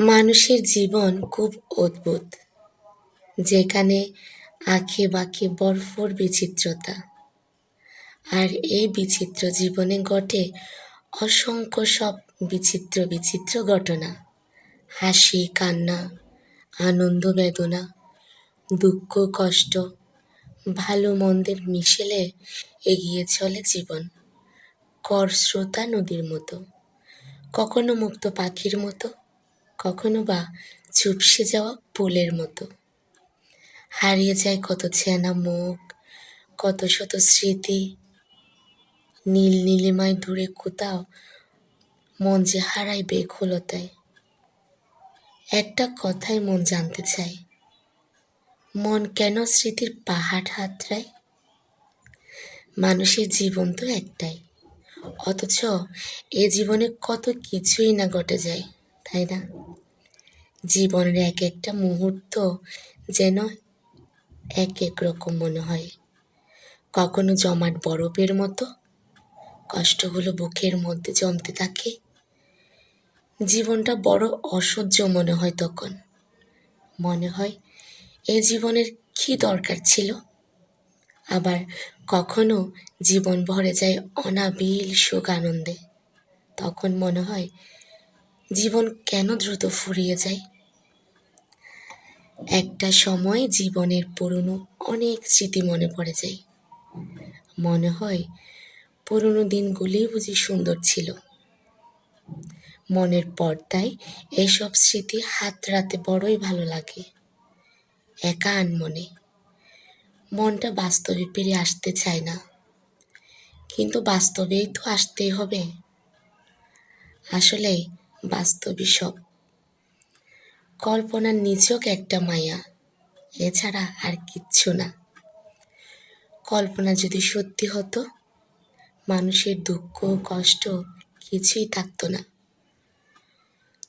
মানুষের জীবন খুব অদ্ভুত, যেখানে আঁখে বাঁকে বরফর বিচিত্রতা। আর এই বিচিত্র জীবনে ঘটে অসংখ্য সব বিচিত্র বিচিত্র ঘটনা। হাসি, কান্না, আনন্দ, বেদনা, দুঃখ, কষ্ট, ভালো মন্দের মিশেলে এগিয়ে চলে জীবন, কর স্রোতা নদীর মতো, কখনো মুক্ত পাখির মতো। কখনো বা চুপসে যাওয়া ফুলের মতো। হারিয়ে যায় কত চেনা মুখ, কত শত স্মৃতি। নীল নীলিমায় দূরে কোথাও মন যে হারায় বেকুলতায় একটা কথাই মন জানতে চায়, মন কেন স্মৃতির পাহাড় হাতড়ায়? মানুষের জীবন তো একটাই, অথচ এ জীবনে কত কিছুই না ঘটে যায়। তাই না? জীবনের এক একটা মুহূর্ত যেন এক এক রকম মনে হয়। কখনো জমাট বরফের মতো, কষ্টগুলো বুকের মধ্যে জমতে থাকে। জীবনটা বড় অসহ্য মনে হয় তখন। মনে হয় এ জীবনের কি দরকার ছিল? আবার কখনো জীবন ভরে যায় অনাবিল সুখ আনন্দে। তখন মনে হয় জীবন কেন দ্রুত ফুরিয়ে যায়? একটা সময় জীবনের পুরনো অনেক স্মৃতি মনে পড়ে যায়। মনে হয় পুরনো দিনগুলি বুঝি সুন্দর ছিল। মনের পর্দায় এসব স্মৃতি হাত রাতে বড়ই ভালো লাগে। একা আন মনে মনটা বাস্তবে পেরে আসতে চায় না। কিন্তু বাস্তবেই তো আসতেই হবে। আসলে বাস্তবই সব। কল্পনার নিচক একটা মায়া, এছাড়া আর কিচ্ছু না। কল্পনা যদি সত্যি হতো, মানুষের দুঃখ, কষ্ট কিছুই থাকতো না।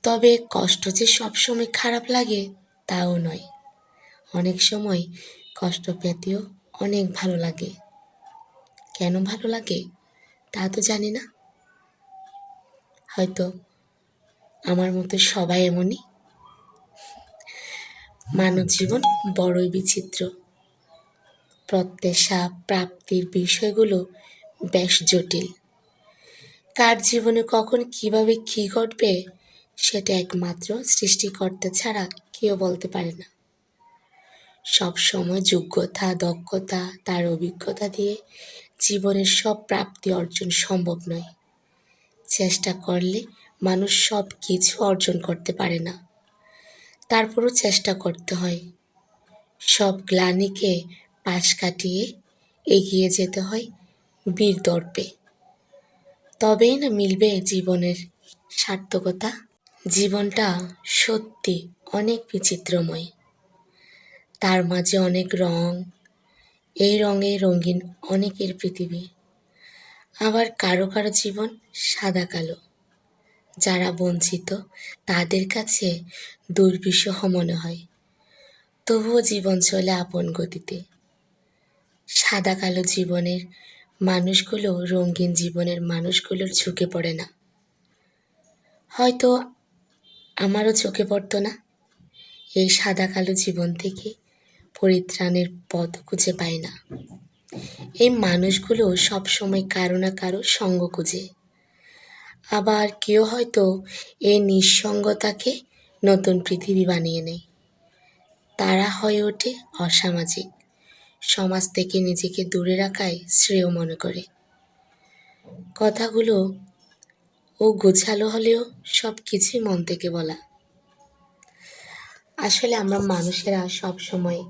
তবে কষ্ট যে সবসময় খারাপ লাগে, তাও নয়। অনেক সময় কষ্ট পেতেও অনেক ভালো লাগে। কেন ভালো লাগে, তা তো জানি না। হয়তো আমার মতো সবাই এমনই। মানব জীবন বড়ই বিচিত্র। প্রত্যাশা, প্রাপ্তির বিষয়গুলো বেশ জটিল। কার জীবনে কখন কীভাবে কী ঘটবে, সেটা একমাত্র সৃষ্টিকর্তা ছাড়া কেউ বলতে পারে না। সব সময় যোগ্যতা, দক্ষতা, তার অভিজ্ঞতা দিয়ে জীবনের সব প্রাপ্তি অর্জন সম্ভব নয়। চেষ্টা করলে মানুষ সব কিছু অর্জন করতে পারে না। তারপরও চেষ্টা করতে হয়। সব গ্লানিকে পাশ কাটিয়ে এগিয়ে যেতে হয় বীর দর্পে। তবেই না মিলবে জীবনের সার্থকতা। জীবনটা সত্যি অনেক বিচিত্রময়। তার মাঝে অনেক রং। এই রঙে রঙিন অনেকের পৃথিবী। আবার কারও কারও জীবন সাদা কালো। যারা বঞ্চিত, তাদের কাছে দুর্বিষহ মনে হয়। তবুও জীবন চলে আপন গতিতে। সাদা কালো জীবনের মানুষগুলো রঙিন জীবনের মানুষগুলোর ঝুঁকে পড়ে না। হয়তো আমারও চোখে পড়তো না। এই সাদা কালো জীবন থেকে পরিত্রাণের পথ খুঁজে পায় না। এই মানুষগুলো সবসময় কারও না কারও সঙ্গ খুঁজে। আবার কেউ হয়তো এ নিঃসঙ্গতাকে নতুন পৃথিবী বানিয়ে নেয়। তারা হয়ে ওঠে অসামাজিক। সমাজ থেকে নিজেকে দূরে রাখাই শ্রেয় মনে করে। কথাগুলো ও গোছালো হলেও সব কিছুই মন থেকে বলা। আসলে আমরা মানুষেরা সব সময়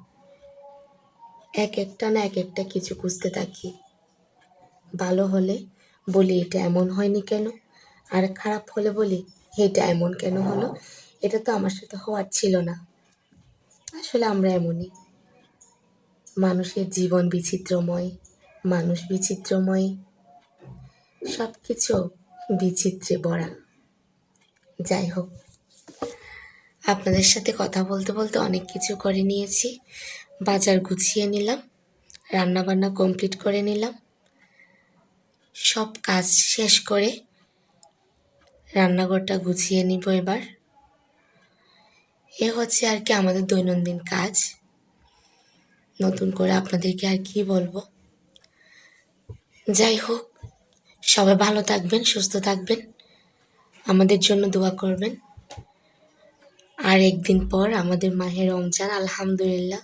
এক একটা না এক একটা কিছু খুঁজতে থাকি। ভালো হলে বলি, এটা এমন হয়নি কেন? আর খারাপ হলে বলি, এটা এমন কেন হলো? এটা তো আমার সাথে হওয়ার ছিল না। আসলে আমরা এমনই। মানুষের জীবন বিচিত্রময়, মানুষ বিচিত্রময় সব কিছু বিচিত্রে ভরা। যাই হোক, আপনাদের সাথে কথা বলতে বলতে অনেক কিছু করে নিয়েছি। বাজার গুছিয়ে নিলাম রান্না বান্না কমপ্লিট করে নিলাম। সব কাজ শেষ করে রান্নাঘরটা গুছিয়ে নিব এবার। এ হচ্ছে আর কি আমাদের দৈনন্দিন কাজ। নতুন করে আপনাদেরকে আর কি বলব। যাই হোক, সবাই ভালো থাকবেন, সুস্থ থাকবেন। আমাদের জন্য দোয়া করবেন। আর একদিন পর আমাদের মাহের রমজান, আলহামদুলিল্লাহ।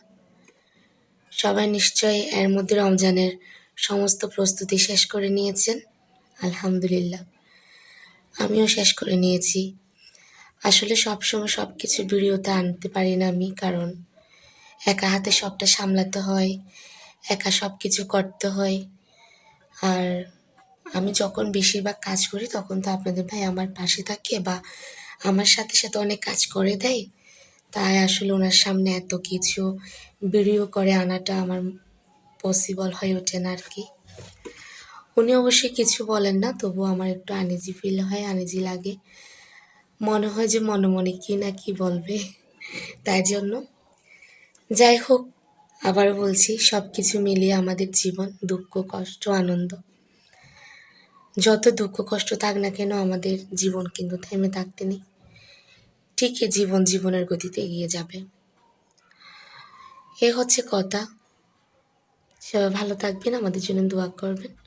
সবাই নিশ্চয়ই এর মধ্যে রমজানের সমস্ত প্রস্তুতি শেষ করে নিয়েছেন। আলহামদুলিল্লাহ। আমিও শেষ করে নিয়েছি। আসলে সবসময় সব কিছু ভিডিওতে আনতে পারি না আমি, কারণ একা হাতে সবটা সামলাতে হয়, একা সব কিছু করতে হয়। আর আমি যখন বেশিরভাগ কাজ করি, তখন তো আপনাদের ভাই আমার পাশে থাকে বা আমার সাথে সাথে অনেক কাজ করে দেয়। তাই আসলে ওনার সামনে এত কিছু ভিডিও করে আনাটা আমার পসিবল হয়ে ওঠে না আর কি। উনি অবশ্যই কিছু বলেন না তবু আমার একটু আনিজি ফিল হয়, আনিজি লাগে। মনে হয় যে মনে মনে কি না কি বলবে, তাই জন্য। যাই হোক আবার বলছি সব কিছু মিলিয়ে আমাদের জীবন দুঃখ, কষ্ট, আনন্দ। যত দুঃখ, কষ্ট থাক না কেন, আমাদের জীবন কিন্তু থেমে থাকতে নেই। ঠিকই জীবন জীবনের গতিতে এগিয়ে যাবে। এ হচ্ছে কথা। সবাই ভালো থাকবেন, আমাদের জন্য দোয়া করবেন।